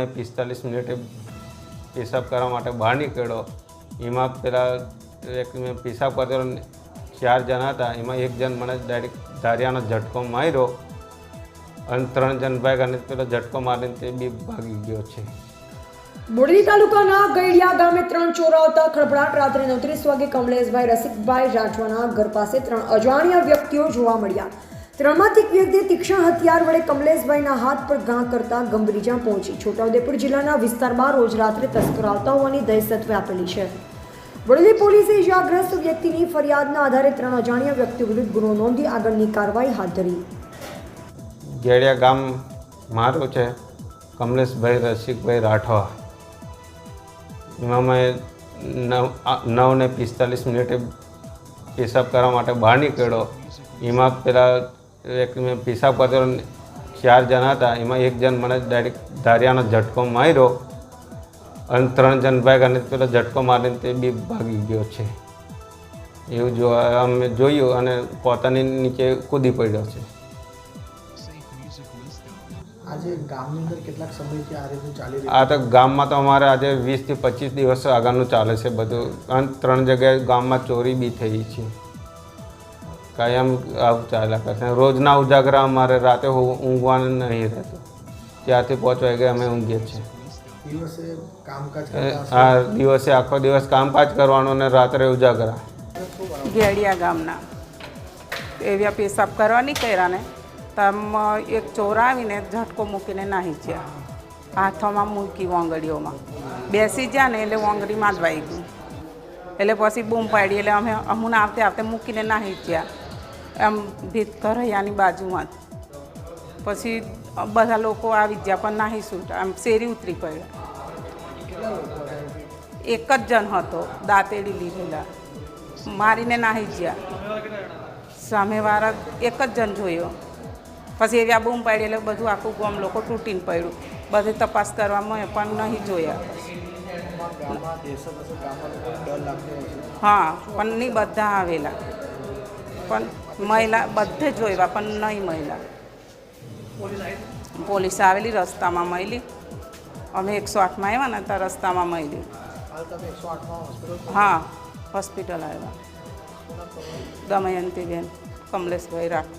ને પિસ્તાલીસ મિનિટે પેશાબ કરવા માટે બહાર નીકળ્યો. એમાં પેલા એક પેશાબ કરતો ચાર જણા હતા. એમાં એક જણ મને ડાયરેક્ટ ધારિયાનો ઝટકો માર્યો અને ત્રણ જણ ભાગ અને પેલો ઝટકો મારીને તે બી ભાગી ગયો છે. બોડેલી તાલુકાના ગઈડિયા ગામે ત્રણ ચોર હતા. ખળભળાટ રાત્રે નવત્રીસ વાગે કમલેશભાઈ રસિકભાઈ રાઠવાના ઘર પાસે ત્રણ અજાણ્યા વ્યક્તિઓ જોવા મળ્યા. ત્રણમાંથી એક વ્યક્તિએ તીક્ષ્ણ હથિયાર વડે કમલેશભાઈના હાથ પર ઘા કરતા ગંભરીજા પહોંચી. છોટાઉદેપુર જિલ્લાના વિસ્તારમાં રોજ રાત્રે તસ્કર આવતા હોવાની દહેશત વ્યાપેલી છે. વડોલી પોલીસે ઇજાગ્રસ્ત વ્યક્તિની ફરિયાદના આધારે ત્રણ અજાણ્યા વ્યક્તિ વિરુદ્ધ ગુનો નોંધી આગળની કાર્યવાહી હાથ ધરી. ગેડિયા ગામ મારું છે, કમલેશભાઈ રસિકભાઈ રાઠવા. એમાં મેં નવ નવ ને પિસ્તાલીસ મિનિટે પેશાબ કરવા માટે બહાર નીકળ્યો. એમાં પેલા એક મેં પેશાબ કરતો ચાર જણા હતા. એમાં એક જણ મને ડાયરેક્ટ ધારિયાનો ઝટકો માર્યો અને ત્રણ જણ ભાગ અને પેલો ઝટકો મારીને તે બી ભાગી ગયો છે. એવું જો અમે જોયું અને પોતાની નીચે કૂદી પડ્યો છે. આજે ગામની અંદર કેટલાક સમયથી આ રીતે ચાલી રહ્યું આ તો ગામમાં તો અમારે આજે વીસથી પચીસ દિવસ આગળનું ચાલે છે બધું. અને ત્રણ જગ્યાએ ગામમાં ચોરી બી થઈ છે. કાયમ આવું ચાલ્યા કરશે રોજના ઉજાગરા અમારે રાતે ઊંઘવાનું નહીં રહેતું. ત્યારથી પાંચ વાગે અમે ઊંઘીએ છીએ. દિવસે કામકાજ એ કરતા આ દિવસે આખો દિવસ કામકાજ કરવાનું અને રાત્રે ઉજાગરા. ઘેડિયા ગામના. એવ્યા પેશાબ કરવા નીકળ્યા ને તમ એક ચોર આવીને ઝટકો મૂકીને નાહી ગયા. હાથોમાં મૂકી વાંગડીઓમાં. બેસી ગયા ને એટલે વાંગડીમાં જ વાઈ ગયું એટલે પછી બૂમ પાડી એટલે અમે અમુને આવતે આવતે મૂકીને નાહી ગયા. એમ ભીત કરૈયાની બાજુમાં પછી બધા લોકો આવી ગયા પણ નાહી શૂટ આમ શેરી ઉતરી પડ્યા. એક જ જણ હતો દાંતેડી લીધેલા. મારીને નાહી ગયા. સામેવાળા એક જ જણ જોયો. પછી એવી આ બૂમ પાડી એટલે બધું આખું ગામ લોકો તૂટીને પડ્યું. બધે તપાસ કરવામાં પણ નહીં જોયા. હા પણ નહીં બધા આવેલા. પણ મહિલા બધે જોયા પણ નહીં મહિલા. પોલીસ આવેલી, રસ્તામાં મળી અમે એકસો આઠમાં આવ્યા ને, ત્યાં રસ્તામાં મળી હા, હોસ્પિટલ આવ્યા. દમયંતીબેન, કમલેશભાઈ રાઠ